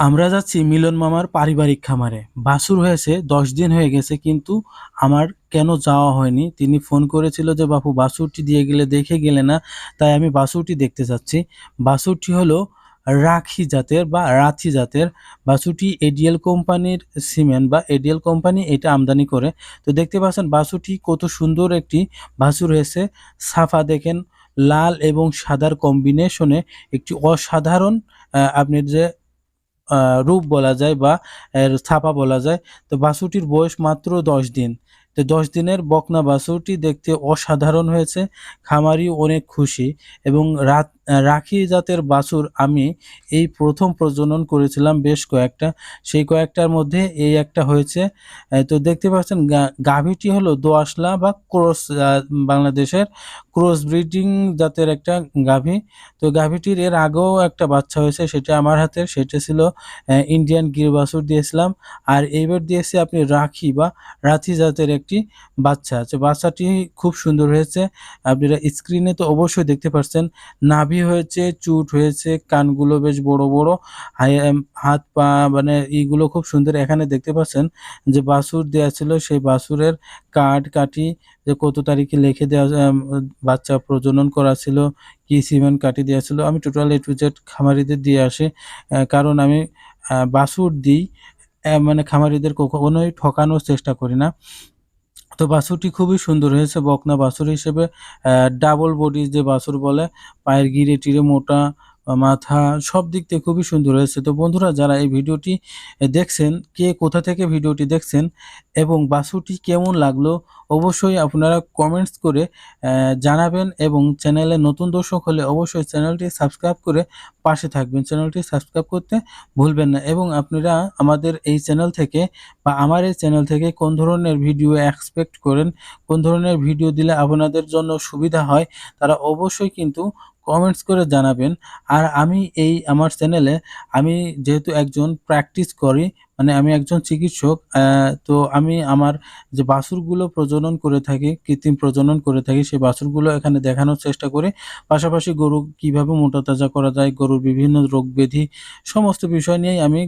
আমরা যাচ্ছি মিলন মামার পারিবারিক খামারে। বাছুর হয়েছে দশ দিন হয়ে গেছে কিন্তু আমার কেন যাওয়া হয়নি? তিনি ফোন করেছিল যে বাপু বাছুরটি দিয়ে গেলে দেখে গেলে না তাই আমি বাছুরটি দেখতে যাচ্ছি। বাছুরটি হলো রাখি জাতের বা রাথি জাতের। বাছুরটি এডিএল কোম্পানির সিমেন্ট বা এডিএল কোম্পানি এটা আমদানি করে। তো দেখতে পাচ্ছেন বাছুরটি কত সুন্দর একটি বাসুর হয়েছে। সাফা দেখেন লাল এবং সাদার কম্বিনেশনে একটি অসাধারণ আহ, আপনার যে রূপ বলা যায় বা এর ছাপা বলা যায়। তো বাছুরটির বয়স মাত্র দশ দিন। তো দশ দিনের বকনা বাছুরটি দেখতে অসাধারণ হয়েছে খামারি অনেক খুশি এবং রাত রাখি জাতের বাছুর আমি এই প্রথম প্রজনন করেছিলাম বেশ কয়েকটা। সেই কয়েকটার মধ্যে এই একটা হয়েছে। তো দেখতে পাচ্ছেন গাভীটি হলো দোআঁশলা বা ক্রস বাংলাদেশের ক্রস ব্রিডিং জাতের একটা গাভী। তো গাভীটির এর আগেও একটা বাচ্চা হয়েছে, সেটা আমার হাতের, সেটা ছিল ইন্ডিয়ান গির বাছুর দিয়েছিলাম। আর এইবার দিয়েছি আপনি রাখি বা রাথি জাতের একটি বাচ্চা। আছে বাচ্চাটি খুব সুন্দর হয়েছে। আপনারা স্ক্রিনে তো অবশ্যই দেখতে পাচ্ছেন নাভি হয়েছে, চুট হয়েছে, কানগুলো বেশ বড় বড়। হাত পা মানে এইগুলো খুব সুন্দর। এখানে দেখতে পাচ্ছেন যে বাছুর দেওয়া ছিল, সেই বাছুরের কার্ড কাটি যে কত তারিখে লিখে দেওয়া বাচ্চা প্রজনন করা ছিল, কি সিমেন্ট কাটি দেওয়া ছিল। আমি টোটাল এ টু জেড খামারিদের দিয়ে আসি কারণ আমি বাছুর দিই মানে খামারিদের কখনোই ঠকানোর চেষ্টা করি না। তো বাছুরটি খুবই সুন্দর হয়েছে, বকনা বাছুর হিসেবে ডাবল বডি যে বাছুর বলে, পায়ের গিরে টিরে মোটা মাথা সব দিক থেকে খুবই সুন্দর হয়েছে। তো বন্ধুরা, যারা এই ভিডিওটি দেখছেন, কে কোথা থেকে ভিডিওটি দেখছেন এবং বাসুটি কেমন লাগল, অবশ্যই আপনারা কমেন্টস করে জানাবেন এবং চ্যানেলে নতুন দর্শক হলে অবশ্যই চ্যানেলটি সাবস্ক্রাইব করে পাশে থাকবেন। চ্যানেলটি সাবস্ক্রাইব করতে ভুলবেন না এবং আপনারা আমাদের এই চ্যানেল থেকে বা আমার এই চ্যানেল থেকে কোন ধরনের ভিডিও এক্সপেক্ট করেন, কোন ধরনের ভিডিও দিলে আপনাদের জন্য সুবিধা হয়, তারা অবশ্যই কিন্তু কমেন্টস করে জানাবেন। আর আমি এই আমার চ্যানেলে আমি যেহেতু একজন প্র্যাকটিস করি মানে আমি একজন চিকিৎসক তো আমি আমার যে বাছুরগুলো প্রজনন করে থাকি, কৃত্রিম প্রজনন করে থাকি, সেই বাছুরগুলো এখানে দেখানোর চেষ্টা করি। পাশাপাশি গরু কীভাবে মোটা তাজা করা যায়, গরুর বিভিন্ন রোগ ব্যাধি, সমস্ত বিষয় নিয়েই আমি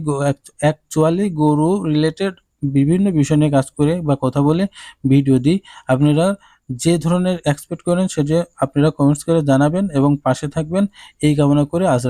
অ্যাকচুয়ালি গরু রিলেটেড বিভিন্ন বিষয় নিয়ে কাজ করে বা কথা বলে ভিডিও দিই। আপনারা যে ধরনের এক্সপেক্ট করেন, সে যে আপনারা কমেন্টস করে জানাবেন এবং পাশে থাকবেন, এই কামনা করে আজ